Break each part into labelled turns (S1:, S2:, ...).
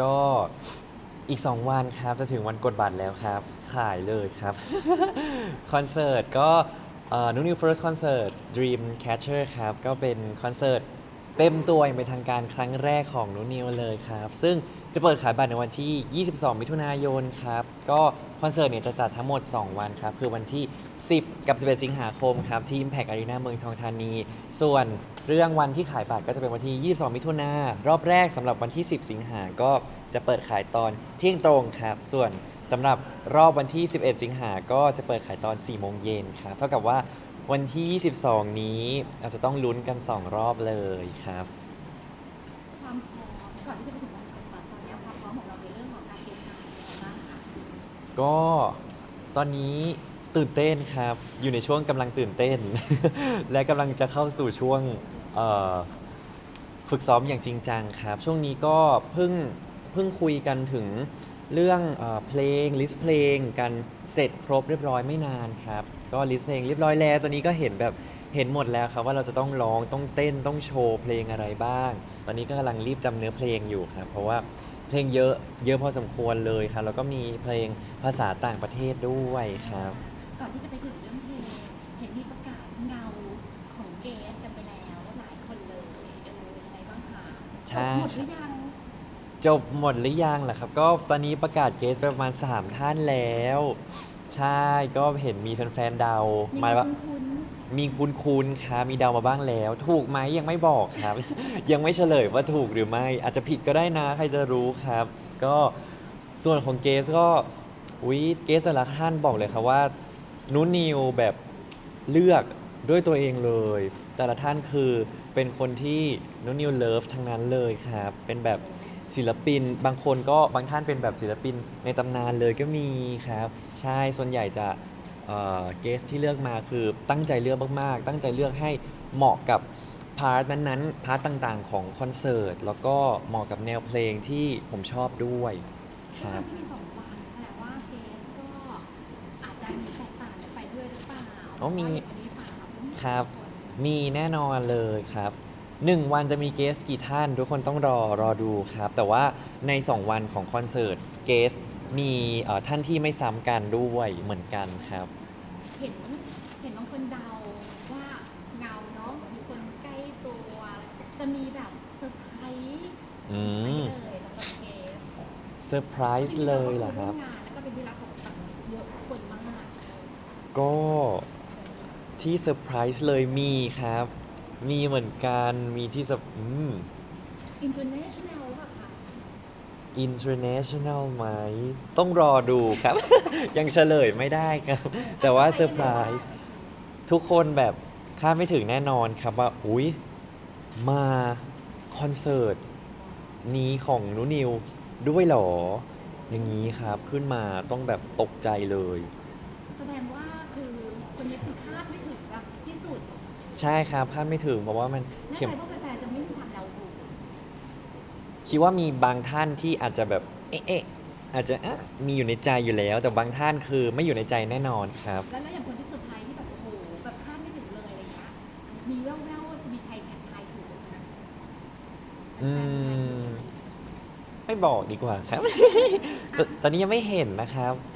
S1: ก็อีก 2 วันครับ จะถึงวันกดบัตรแล้วครับ ขายเลยครับ คอนเสิร์ตก็นุ่นิว first concert Dream Catcher ครับ ก็เป็นคอนเสิร์ตเต็มตัวอย่างเป็นทางการครั้งแรกของนุ่นิวเลยครับ ซึ่งจะเปิดขายบัตรในวันที่ 22 มิถุนายนครับ ก็ คอนเสิร์ตเนี่ยจะจัดทั้งหมด 2 วันครับ คือวันที่ 10 กับ 11 สิงหาคมครับ ที่ Impact Arena เมืองทองธานี ส่วนเรื่องวันที่ขายบัตรก็จะเป็นวันที่ 22 มิถุนารอบแรกสำหรับวันที่ 10 สิงหาก็จะเปิดขายตอนเที่ยงตรงครับ ส่วนสำหรับรอบวันที่ 11 สิงหาก็จะเปิดขายตอน 4 โมงเย็นครับ เท่ากับว่าวันที่ 22 นี้อาจจะต้องลุ้นกัน 2 รอบเลยครับ
S2: ก็ตอนนี้ตื่นเต้
S1: นครับ อยู่ในช่วงกำลังตื่นเต้น และกำลังจะเข้าสู่ช่วงเอ่อฝึกซ้อมอย่างจริงจังครับ ช่วงนี้ก็เพิ่งเพิ่งคุยกันถึงเรื่องเออเพลงลิสต์เพลงกันเสร็จครบเรียบร้อยไม่นานครับ ก็ลิสต์เพลงเรียบร้อยแล้ว ตอนนี้ก็เห็นแบบเห็นหมดแล้วครับ ว่าเราจะต้องร้องต้องเต้นต้องโชว์เพลงอะไรบ้าง ตอนนี้ก็กำลังรีบจำเนื้อเพลงอยู่ครับ เพราะว่า เพลงเยอะเยอะพอสมควรเลยครับแล้วก็มีเพลงภาษาต่างประเทศด้วยครับ
S2: ก่อนที่จะไปถึงเรื่องเพลงเห็นมีประกาศเงาของเกสกันไปแล้วหลายคนเลยเออยังไงบ้างคะ
S1: ใช่
S2: หมดหรือยัง
S1: จบหมดหรือยังล่ะครับ ก็ตอนนี้ประกาศเกสไปประมาณ 3 ท่านแล้ว ใช่ก็เห็นมีแฟนๆเดา
S2: มี
S1: มาว่า
S2: คุ้น
S1: มีคุณคุณครับมีเดามาบ้างแล้ว ถูกไหมยังไม่บอกครับ ยังไม่เฉลยว่าถูกหรือไม่ อาจจะผิดก็ได้นะใครจะรู้ครับ ก็ส่วนของเกสก็วิเกสแต่ละท่านบอกเลยครับว่านูนิวแบบเลือกด้วยตัวเองเลย แต่ละท่านคือเป็นคนที่นูนิวเลิฟทั้งนั้นเลยครับ เป็นแบบศิลปินบางคนก็บางท่านเป็นแบบศิลปินในตำนานเลยก็มีครับ ใช่ส่วนใหญ่จะ เกสที่เลือกมาคือตั้งใจเลือกมากๆ ตั้งใจเลือกให้เหมาะกับพาร์ทนั้นๆ พาร์ทต่างๆ ของคอนเสิร์ต แล้วก็เหมาะกับแนวเพลงที่ผมชอบด้วย
S2: ๆ
S1: ค
S2: ด้วย
S1: รับ
S2: ความที่มีสองวันแสดงว่าเกสก็อาจจะมีแตกต่างกันไปด้วยหรือเปล่า
S1: อ๋อมี
S2: เพาะว่าอย่างวันนี้สาม
S1: ครับ มีแน่นอนเลยครับหนึ่งวันจะมีเกสกี่ท่าน ทุกคนต้องรอรอดูครับ แต่ว่าใน 2 วันของคอนเสิร์ตเกส มีเอ่อท่านที่ไม่ซ้ำกันด้วยเหมือนกันครับ
S2: เห็นเห็นบางคนเดาว่าเงาเนาะมีคนใกล้ตัว จะมีแบบเซอร์ไพรส์
S1: อื
S2: ไป
S1: ม
S2: เลยสำหรับเกส
S1: เซอร์ไพรส์เลยเหรอครับ
S2: งานแล้วก็เป็นที่รักของต่างเยอะคนมาก
S1: ก็ที่เซอร์ไพรส์เลยมีครับ มีเหมือนกันมีที่สอืม
S2: อินเตอร์เนชั่นแนลแบบค่ะ
S1: international ไหม ต้องรอดูครับ ยังเฉลยไม่ได้ครับ แต่ว่าเซอร์ไพรส์ทุกคนแบบคาดไม่ถึงแน่นอนครับว่า อุ๊ย มาคอนเสิร์ตนี้ของนุนิวด้วยเหรอ อย่างนี้ครับขึ้นมาต้องแบบตกใจเลย
S2: แสดงว่าคือจนนี้คือคาดไม่ถึงแบบที่สุด
S1: ใช่ครับคาดไม่ถึงเพราะว่ามัน
S2: แน่
S1: เข้ม
S2: ใจว่าแฟนๆจะไม่มีทางเดาถูก
S1: คิดว่ามีบางท่านที่อาจจะแบบเอ๊ะเอ๊ะอาจจะอะมีอยู่ในใจอยู่แล้ว แต่บางท่านคือไม่อยู่ในใจแน่นอนครับ
S2: แล้วแล้วอย่างคนที่เซอร์ไพรส์ที่แบบโอ้โหแบบคาดไม่ถึงเลยอะไรเงี้ยมีแว่วๆว่าจะมีใครแข่งทายถูกไหม
S1: อืม ไม่บอกดีกว่าครับ ตตอนนี้ยังไม่เห็นนะครับ
S2: เ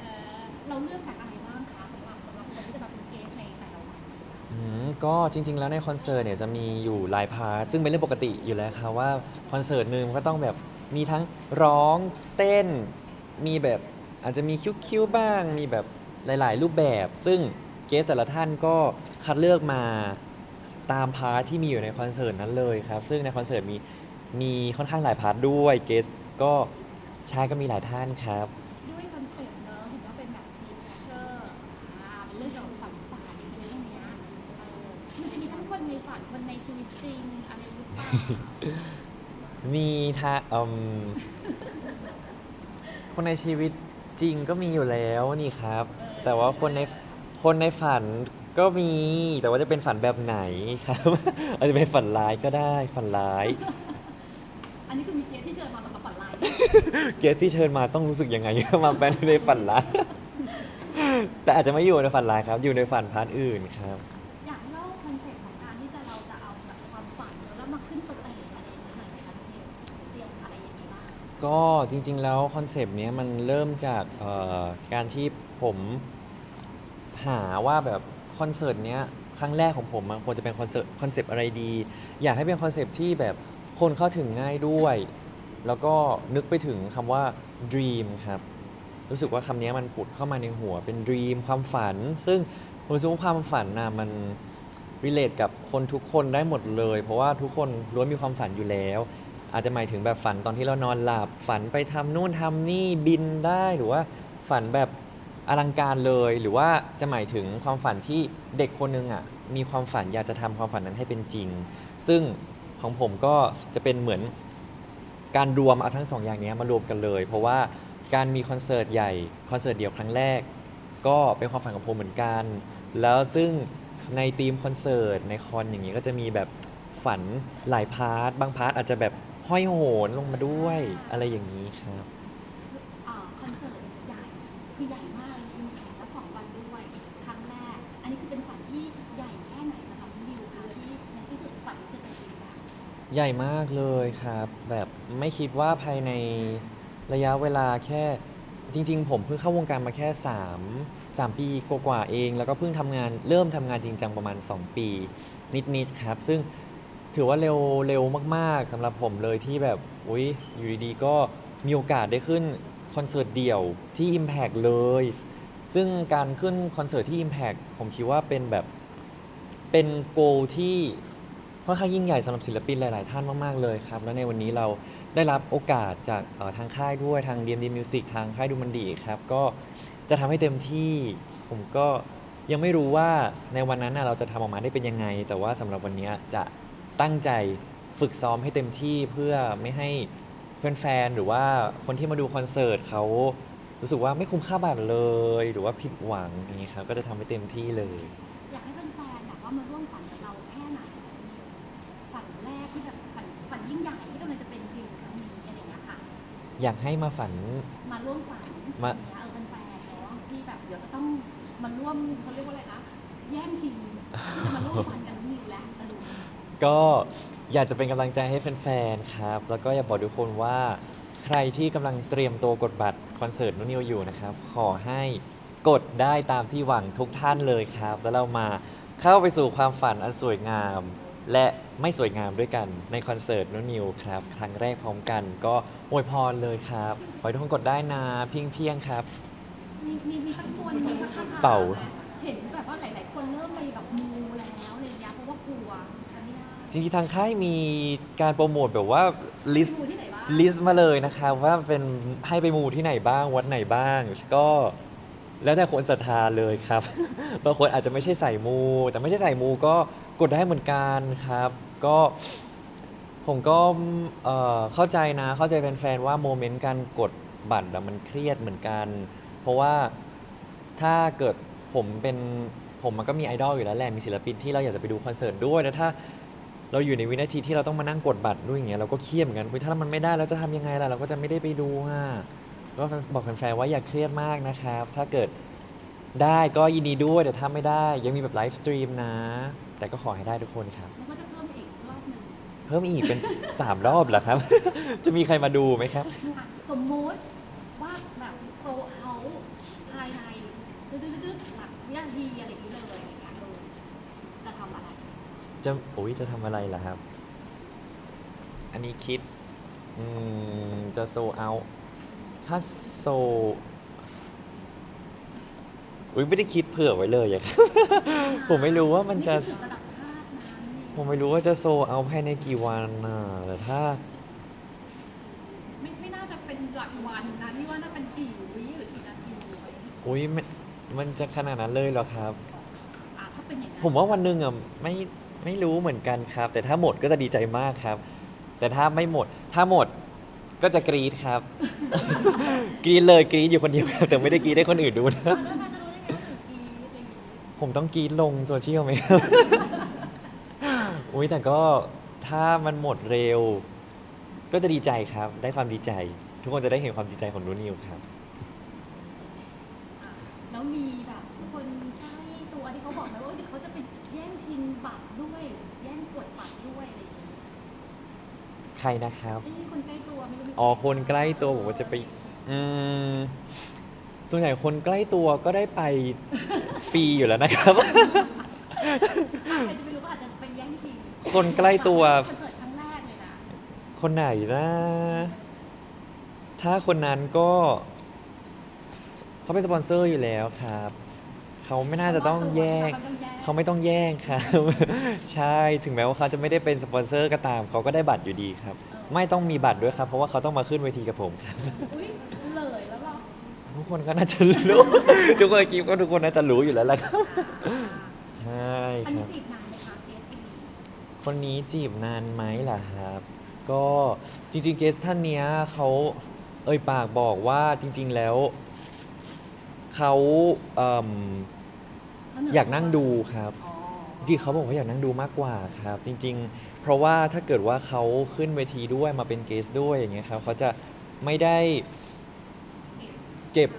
S2: ก็จริง
S1: ๆ แล้วในคอนเสิร์ตเนี่ยจะมีอยู่หลายพาร์ทซึ่งเป็นเรื่องปกติอยู่แล้วครับว่าคอนเสิร์ตหนึ่งก็ต้องแบบมีทั้งร้องเต้น มีแบบอาจจะมีคิ้วๆบ้าง มีแบบหลาย ๆ รูปแบบ ซึ่งเกสแต่ละท่านก็คัดเลือกมาตามพาร์ทที่มีอยู่ในคอนเสิร์ตนั้นเลยครับ ซึ่งในคอนเสิร์ตมีมีค่อนข้างหลายพาร์ทด้วยเกสก็ใช่ก็มีหลายท่านครับ
S2: มีท่า
S1: อืมคนในชีวิตจริงก็มีอยู่แล้วนี่ครับ แต่ว่าคนในคนในฝันก็มี แต่ว่าจะเป็นฝันแบบไหนครับ อาจจะเป็นฝันร้ายก็ได้ฝันร้าย
S2: อันนี้คือมีเกียรติที่เชิญมาสำหรับฝันลาย
S1: เกสที่เชิญมาต้องรู้สึกยังไง มาเป็นในฝันร้าย แต่อาจจะไม่อยู่ในฝันร้ายครับ อยู่ในฝันพาร์ทอื่นครับ
S2: อยากให้เล่าคอนเซ็ปต์ของการที่จะเราจะเอาจากความฝันแล้วมาขึ้นสเต
S1: ก็จริงๆแล้วคอนเซปต์เนี้ยมันเริ่มจากเอ่อการที่ผมหาว่าแบบคอนเสิร์ตเนี้ยครั้งแรกของผมมันควรจะเป็นคอนเสิร์ตคอนเซปต์อะไรดี อยากให้เป็นคอนเซปต์ที่แบบคนเข้าถึงง่ายด้วย แล้วก็นึกไปถึงคำว่า dream ครับ รู้สึกว่าคำนี้มันผุดเข้ามาในหัวเป็น dream ความฝัน ซึ่งผมรู้สึกว่าความฝันน่ะมัน relate กับคนทุกคนได้หมดเลย เพราะว่าทุกคนล้วนมีความฝันอยู่แล้ว อาจจะหมายถึงแบบฝันตอนที่เรานอนหลับ ฝันไปทำนู่นทำนี่บินได้หรือว่าฝันแบบอลังการเลย หรือว่าจะหมายถึงความฝันที่เด็กคนหนึงอะมีความฝันอยากจะทำความฝันนั้นให้เป็นจริง ซึ่งของผมก็จะเป็นเหมือนการรวมเอาทั้งสองอย่างเนี้ยมารวมกันเลย เพราะว่าการมีคอนเสิร์ตใหญ่คอนเสิร์ตเดี่ยวครั้งแรก ก็เป็นความฝันของผมเหมือนกัน แล้วซึ่งในทีมคอนเสิร์ตในคอนอย่างนี้ก็จะมีแบบฝันหลายพาร์ท บางพาร์ทอาจจะแบบ ห้อยโหนลงมาด้วยอะไรอย่างนี้ครับ
S2: อ่าคอนเสิร์ตใหญ่คือใหญ่มากอิมแพคและสองวันด้วยครั้งแรก อันนี้คือเป็นฝันที่ใหญ่แค่ไหนสำหรับพี่ดิวคะที่ในที่สุดฝันจะเป็นจริงได้
S1: ใหญ่มากเลยครับ แบบไม่คิดว่าภายในระยะเวลาแค่จริง ๆ ผมเพิ่งเข้าวงการมาแค่ 3 3 ปีกว่าๆเอง แล้วก็เพิ่งทำงานเริ่มทำงานจริงจังประมาณ 2 ปี นิด ๆ ครับ ซึ่ง ถือว่าเร็วเร็วมากๆสำหรับผมเลยที่แบบอุ้ยอยู่ดีๆก็มีโอกาสได้ขึ้นคอนเสิร์ตเดี่ยวที่ Impact เลย ซึ่งการขึ้นคอนเสิร์ตที่ Impact ผมคิดว่าเป็นแบบเป็นโกที่ค่อนข้างยิ่งใหญ่สำหรับศิลปินหลาย ๆ ท่านมาก ๆ เลยครับ แล้วในวันนี้เราได้รับโอกาสจากทางค่ายด้วยทาง DMD Music ทางค่ายดูมันดีครับ ก็จะทำให้เต็มที่ผมก็ยังไม่รู้ว่าในวันนั้นเราจะทำออกมาได้เป็นยังไง แต่ว่าสำหรับวันนี้จะ ตั้งใจฝึกซ้อมให้เต็มที่เพื่อไม่ให้แฟนๆหรือว่าคนที่มาดูคอนเสิร์ตเขารู้สึกว่าไม่คุ้มค่าบัตรเลย หรือว่าผิดหวังอย่างนี้ครับก็จะทำให้เต็มที่เลย
S2: อยากให้แฟนๆแบบว่ามาร่วมฝันกับเราแค่ไหนคะพี่ดิวฝันแรกที่แบบฝันฝันยิ่งใหญ่ที่กำลังจะเป็นจริงครั้งนี้อะไรอย่างเงี้ยค่ะ
S1: อยากให้มาฝัน
S2: มาร่วมฝัน
S1: มา
S2: เนี้ยเออเป็นแฟนเนาะที่แบบเดี๋ยวจะต้องมาร่วมเขาเรียกว่าอะไรนะแย่งชิงที่จะมาร่วมฝันกับน้
S1: ก็อยากจะเป็นกำลังใจให้แฟนๆ ครับ แล้วก็อยากบอกทุกคนว่าใครที่กำลังเตรียมตัวกดบัตรคอนเสิร์ตนุนิวอยู่นะครับ ขอให้กดได้ตามที่หวังทุกท่านเลยครับ แล้วเรามาเข้าไปสู่ความฝันอันสวยงาม และไม่สวยงามด้วยกันในคอนเสิร์ตนุนิวครับ ครั้งแรกพร้อมกันก็อวยพรเลยครับขอให้ทุกคนกดได้นะเพียงๆครับ
S2: มีมีมีสักตัวหนึงสักคาถ
S1: เป่า
S2: เห็นแบบว่าหลาย ๆ คนเริ่มไปแบบมูแล้วอะไรอย่างเงี้ยเพราะว่ากลัว จะไม่ได้
S1: จริงๆทางค่ายมีการโปรโมทแบบว่าลิสต์
S2: มูที่ไหนบ้าง
S1: ลิสต์มาเลยนะครับว่าเป็นให้ไปมูที่ไหนบ้างวัดไหนบ้าง ก็แล้วแต่คนศรัทธาเลยครับ บางคนอาจจะไม่ใช่ใส่มู แต่ไม่ใช่ใส่มูก็กดได้เหมือนกันครับ ก็ผมก็เอ่อเข้าใจนะ เข้าใจแฟนๆว่าโมเมนต์การกดบัตรอะมันเครียดเหมือนกัน เพราะว่าถ้าเกิดผมเป็นผมมันก็มีไอดอลอยู่แล้วแหละมีศิลปินที่เราอยากจะไปดูคอนเสิร์ตด้วยแล้วถ้า เราอยู่ในวินาทีที่เราต้องมานั่งกดบัตรด้วยอย่างเงี้ยเราก็เครียดเหมือนกันเฮ้ยถ้ามันไม่ได้เราจะทำยังไงล่ะเราก็จะไม่ได้ไปดูอะก็บอกแฟนๆว่าอย่าเครียดมากนะครับ ถ้าเกิดได้ก็ยินดีด้วยแต่ถ้าไม่ได้ยังมีแบบไลฟ์สตรีมนะ แต่ก็ขอให้ได้ทุกคนครับ
S2: แล้วก็จะเพิ่มอีกรอบหนึ่ง
S1: เพิ่มอีกเป็น 3 รอบเหรอครับ จะมีใครมาดูไหมครับ
S2: อะสมมุติว่าแบบโซเฮาภายในดืดๆๆหลักวินาทีอะไรอย่างนี้เลยอะไรอย่างเงี้ยเออจะทำอะไร
S1: จะโอ้ยจะทำอะไรล่ะครับ อันนี้คิด อืม จะโซเอา ถ้าโซอุ้ยไม่ได้คิดเผื่อไว้เลยอะครับ ผมไม่รู้ว่ามันจะ
S2: นี่คือระดับชาตินะนี่
S1: ผมไม่รู้ว่าจะโซเอาภายในกี่วันน่ะแต่ถ้า
S2: ไม่ไม่น่าจะเป็นหลักวันนะนี่ว่าน่าเป็นกี่วิหรือกี่นาที
S1: อุ้ยมันมันจะขนาดนั้นเลยเหรอครับ
S2: อะถ้าเป็นอย่างนั้น
S1: ผมว่าวันหนึ่งอะไม่ ไม่รู้เหมือนกันครับ แต่ถ้าหมดก็จะดีใจมากครับ แต่ถ้าไม่หมด ถ้าหมดก็จะกรี๊ดครับ กรี๊ดเลยกรี๊ดอยู่คนเดียวครับแต่ไม่ได้กรี๊ดให้คนอื่นดูนะ ผมต้องกรี๊ดลงโซเชียลไหมครับ อุ้ยแต่ก็ถ้ามันหมดเร็ว ก็จะดีใจครับ ได้ความดีใจ ทุกคนจะได้เห็นความดีใจของนูนิวครับ
S2: อะแล้วมีแบบคนใกล้ตัวที่เขาบอกไหมว่าเดี๋ยวเขาจะไปแย่งชิงบัตรด้วย แย่งกดบัตรด้วยอะไรอย่างงี้
S1: ใครนะครับ
S2: เอ้ยคนใกล้ตัวไม่รู้มี
S1: อ๋อคนใกล้ตัวผมว่าจะไป อืม ส่วนใหญ่คนใกล้ตัวก็ได้ไปฟรีอยู่แล้วนะครับ
S2: ใครจะไปรู้ว่าอาจจะเป็นแย่งชิง
S1: คนใกล้ตัว
S2: คอนเสิร์ตครั้งแรกเลยนะ
S1: คนไหนนะ ถ้าคนนั้นก็ เขาเป็นสปอนเซอร์อยู่แล้วครับ เขาไม่น่าจะต้องแย่งเขาไม่ต้องแย่งครับ ใช่ถึงแม้ว่าเขาจะไม่ได้เป็นสปอนเซอร์ก็ตาม เขาก็ได้บัตรอยู่ดีครับ ไม่ต้องมีบัตรด้วยครับ เพราะว่าเขาต้องมาขึ้นเวทีกับผมครับ
S2: อุ้ยเลยแล้วเหรอ
S1: ทุกคนก็น่าจะรู้ ทุกคนคิดว่าทุกคนน่าจะรู้อยู่แล้วล่ะครับใช่
S2: อัน
S1: ค
S2: นี้
S1: รับ
S2: จีบนานไหมคะ PSP
S1: คนนี้จีบนานไหมล่ะครับ ก็จริงๆเกสท่านเนี้ยเขาเอ่ยปากบอกว่าจริง ๆแล้วเขาเอิ่ม
S2: เสน
S1: อยากนั่งดูครับ
S2: อ๋อ
S1: จริงๆเขาบอกว่าอยากนั่งดูมากกว่าครับ จริง ๆ เพราะว่าถ้าเกิดว่าเขาขึ้นเวทีด้วยมาเป็นเกสด้วยอย่างเงี้ยครับเขาจะไม่ได้เก็บ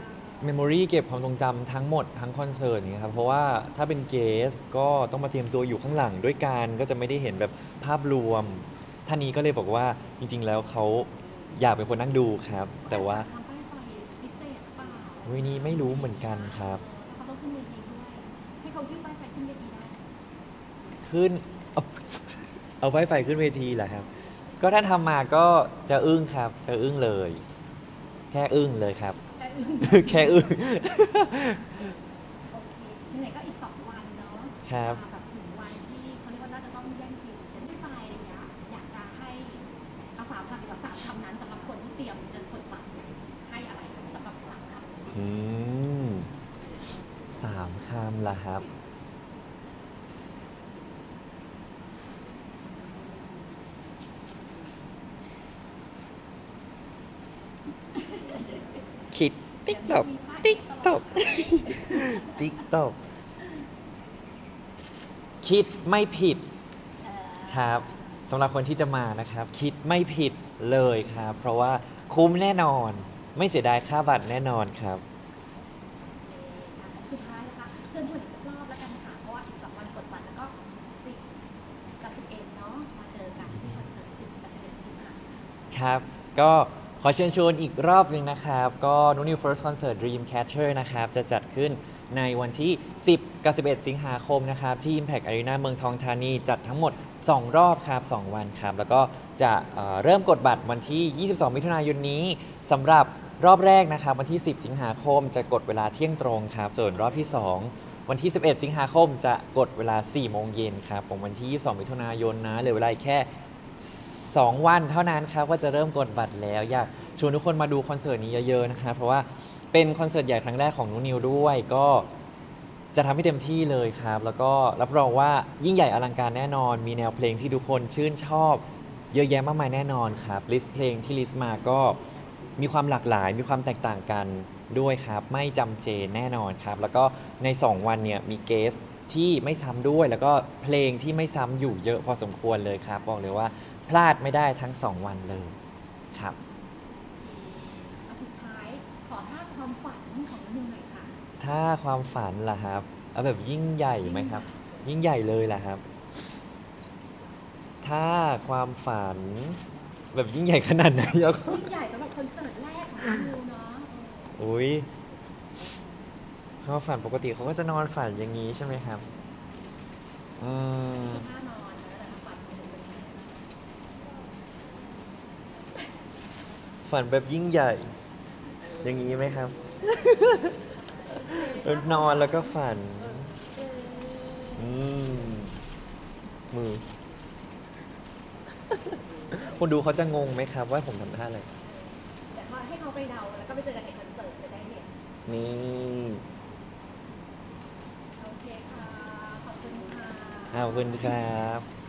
S1: เมมโมรีเก็บความทรงจำทั้งหมดทั้งคอนเสิร์ตอย่างเงี้ยครับเพราะว่าถ้าเป็นเกสก็ต้องมาเตรียมตัวอยู่ข้างหลังด้วยกันก็จะไม่ได้เห็นแบบภาพรวม ท่านนี้ก็เลยบอกว่าจริง ๆ แล้วเขาอยากเป็นคนนั่งดูครับ แต่ว่า
S2: ทำป้ายไฟพิเศษเปล่า
S1: วันนี้ไม่รู้เหมือนกันครับ
S2: ให้เขาขึ้นป้ายไฟขึ้นเวทีได้
S1: ขึ้นเอาเอาไฟไฟขึ้นเวทีเหรอครับ ก็ถ้าทำมาก็จะอึ้งครับ จะอึ้งเลย แค่อึ้งเลยครับ
S2: แต่อึ้ง
S1: แค่อึ้ง
S2: โอเคไหนๆก็อีกสองวันเนาะ
S1: ครับ
S2: อ่าแบบถึงวันที่เขาเรียกว่าน่าจะต้องแย่งชิงกันได้ไปอะไรเงี้ยอยากจะให้เอาสามคำดีกว่าสามคำนั้นสำหรับคนที่เตรียมจะกดบัตรเนี่ยให้อะไรสำหรับสามคำ
S1: อืม สามคำละครับ คิดติ๊กตอกติ๊กตอกติ๊กตอกคิดไม่ผิด
S2: เอ่อ
S1: ครับสำหรับคนที่จะมานะครับ คิดไม่ผิดเลยครับ เพราะว่าคุ้มแน่นอน ไม่เสียดายค่าบัตรแน่นอนครับ
S2: ครับ ก็
S1: ขอเชิญชวนอีกรอบหนึ่งนะครับ ก็นุนิว First Concert Dreamcatcher นะครับ จะจัดขึ้นในวันที่ 10 กับ 11 สิงหาคมนะครับ ที่ Impact Arena เมืองทองธานี จัดทั้งหมด 2 รอบครับ 2 วันครับ แล้วก็จะเเริ่มกดบัตรวันที่ 22 มิถุนายนนี้สำหรับรอบแรกนะครับวันที่ 10 สิงหาคมจะกดเวลาเที่ยงตรงครับ ส่วนรอบที่ 2 วันที่ 11 สิงหาคมจะกดเวลา 4 โมงเย็นครับผมวันที่ 22 มิถุนายนนะเหลือเวลาแค่ 2 วันเท่านั้นครับก็จะเริ่มกดบัตรแล้ว อยากชวนทุกคนมาดูคอนเสิร์ตนี้เยอะๆนะครับเพราะว่าเป็นคอนเสิร์ตใหญ่ครั้งแรกของนุนิวด้วยก็จะทำให้เต็มที่เลยครับ แล้วก็รับรองว่ายิ่งใหญ่อลังการแน่นอน มีแนวเพลงที่ทุกคนชื่นชอบ เยอะแยะมากมายแน่นอนครับลิสต์เพลงที่ลิสต์มาก็มีความหลากหลาย มีความแตกต่างกันด้วยครับ ไม่จำเจแน่นอนครับ แล้วก็ใน 2 วันเนี่ยมีเกสที่ไม่ซ้ำด้วย แล้วก็เพลงที่ไม่ซ้ำอยู่เยอะพอสมควรเลยครับ บอกเลยว่า พลาดไม่ได้ทั้ง 2 วันเลยครับ
S2: เอาสุดท้ายขอท่าความฝันของนิวหน่อยค่ะ
S1: ถ้าความฝันล่ะครับเอาแบบยิ่งใหญ่ไหมครับ ยิ่งใหญ่เลยล่ะครับ ถ้าความฝัน แบบยิ่งใหญ่ขนาดไหนเอา
S2: ยิ่งใหญ่สำหรับคอนเสิร์ตแรกของนิวเนาะ
S1: อุ้ยเขาฝันปกติเขาก็จะนอนฝันอย่างนี้ใช่ไหมครับอืม
S2: ท่านอนนะแต่ฝันของนิวเป็นยังไง
S1: ฝันแบบยิ่งใหญ่ อย่างนี้ไหมครับเออนอนแล้วก็ฝัน อืม มือ คนดูเขาจะงงไหมครับ ว่าผมทำท่าอะไร
S2: แต่ว่าให้เขาไปเดาแล้วก็ไปเจอกันในคอนเสิร์ตจะได้เห็น
S1: นี่
S2: โอเคค่ะ ขอบคุณค่ะ
S1: ขอบคุณครับ